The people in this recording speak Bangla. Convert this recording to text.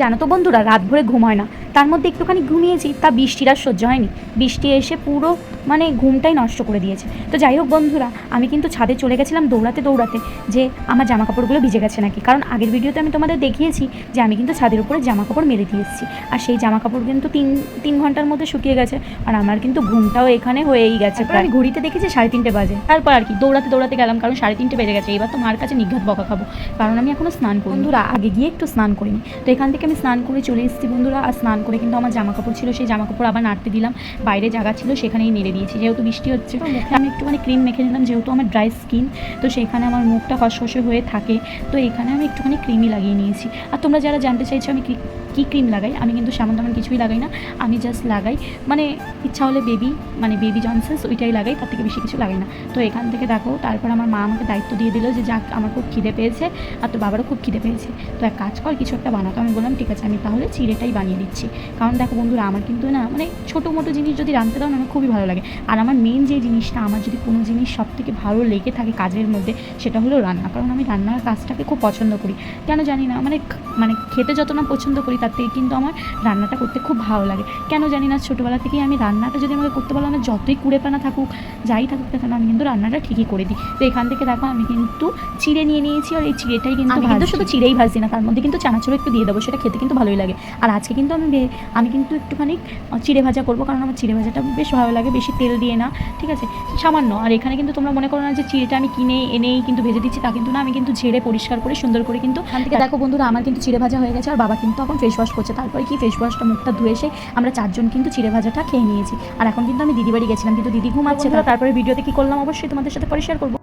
জানো তো বন্ধুরা রাত ভরে ঘুম হয় না। তার মধ্যে একটুখানি ঘুমিয়েছি তা বৃষ্টির আর সহ্য হয়নি। বৃষ্টি এসে পুরো মানে ঘুমটাই নষ্ট করে দিয়েছে। তো যাই হোক বন্ধুরা আমি কিন্তু ছাদে চলে গেছিলাম দৌড়াতে দৌড়াতে যে আমার জামা কাপড়গুলো ভিজে গেছে নাকি। কারণ আগের ভিডিওতে আমি তোমাদের দেখিয়েছি যে আমি কিন্তু ছাদের উপরে জামা কাপড় মেলে দিয়ে এসেছি। আর সেই জামা কাপড় কিন্তু তিন তিন ঘণ্টার মধ্যে শুকিয়ে গেছে আর আমার কিন্তু ঘুমটাও এখানে হয়েই গেছে আমি ঘড়িতে দেখেছি সাড়ে তিনটে বাজে। তারপর আর কি দৌড়াতে দৌড়াতে গেলাম কারণ সাড়ে তিনটে বেজে গেছে। এবার তো মার কাছে নিঘাত বকা খাব। কারণ আমি এখনও স্নান করি বন্ধুরা আগে গিয়ে একটু স্নান করিনি। তো এখান থেকে আমি স্নান করে চলে এসেছি বন্ধুরা আর স্নান করে কিন্তু আমার জামা কাপড় ছিল সেই জামা কাপড় আবার নাড়তে দিলাম। বাইরে জায়গা ছিল সেখানেই নেড়ে দিয়েছি। যেহেতু বৃষ্টি হচ্ছে আমি একটু আমি একটুখানি ক্রিম মেখে নিলাম যেহেতু আমার ড্রাই স্কিন তো সেখানে আমার মুখটা খসখসে হয়ে থাকে। তো এখানে আমি একটুখানি ক্রিমই লাগিয়ে নিয়েছি। আর তোমরা যারা জানতে চাইছো আমি কি ক্রিম লাগাই? আমি কিন্তু সেমন তেমন কিছুই লাগাই না, আমি জাস্ট লাগাই। মানে ইচ্ছা হলে বেবি মানে বেবি জনসেন্স ওইটাই লাগাই, তার থেকে বেশি কিছু লাগাই না। তো এখান থেকে দেখো, তারপর আমার মা আমাকে দায়িত্ব দিয়ে দিল যে যাক, আমার খুব খিদে পেয়েছে আর তোর বাবারও খুব খিদে পেয়েছে। তো এক কাজ কর, কিছু একটা বানাতো। আমি বললাম, ঠিক আছে, আমি তাহলে চিড়েটাই বানিয়ে দিচ্ছি। কারণ দেখো বন্ধুরা, আমার কিন্তু না মানে ছোটো মোটো জিনিস যদি রাঁধতে দাও না আমার খুবই ভালো লাগে। আর আমার মেন যে জিনিসটা, আমার যদি কোনো জিনিস সব থেকে ভালো লেগে থাকে কাজের মধ্যে, সেটা হলো রান্না। কারণ আমি রান্নার কাজটাকে খুব পছন্দ করি। কেন জানি না মানে মানে খেতে যত না পছন্দ করি তার থেকে কিন্তু আমার রান্নাটা করতে খুব ভালো লাগে। কেন জানি না ছোটোবেলা থেকেই আমি রান্নাটা যদি আমাকে করতে বলো আমার যতই কুড়ে পানা থাকুক যাই থাকুক না কেন আমি কিন্তু রান্নাটা ঠিকই করে দিই। তো এখান থেকে দেখো আমি কিন্তু চিড়ে নিয়ে নিয়েছি আর এই চিড়েটাই কিন্তু আমি কিন্তু শুধু চিড়েই ভাজছি না তার মধ্যে কিন্তু চানাচুর একটু দিয়ে দেবো সেটা খেতে কিন্তু ভালোই লাগে। আর আজকে কিন্তু আমি আমি কিন্তু একটুখানি চিড়ে ভাজা করব কারণ আমার চিড়ে ভাজাটা বেশ ভালো লাগে বেশি তেল দিয়ে না ঠিক আছে? সামান্য আর এখানে কিন্তু তোমরা মনে করো না যে চিড়েটা আমি কিনে এনেই কিন্তু ভেজে দিচ্ছি তা কিন্তু না আমি কিন্তু ঝেড়ে পরিষ্কার করে সুন্দর করে কিন্তু এখান থেকে দেখো বন্ধুরা আমার কিন্তু চিড়ে ভাজা হয়ে গেছে আর বাবা কিন্তু এখন ফেস ওয়াশ করছে, তারপরে কি ফেস ওয়াশটা মুখটা ধুয়ে এসে আমরা চারজন কিন্তু চিড়ে ভাজাটা খেয়ে নিয়েছি। আর এখন কিন্তু আমি দিদি বাড়ি গেছিলাম, কিন্তু দিদি ঘুমাচ্ছে তারপরে ভিডিওতে কি করলাম অবশ্যই তোমাদের সাথে পরে শেয়ার করব।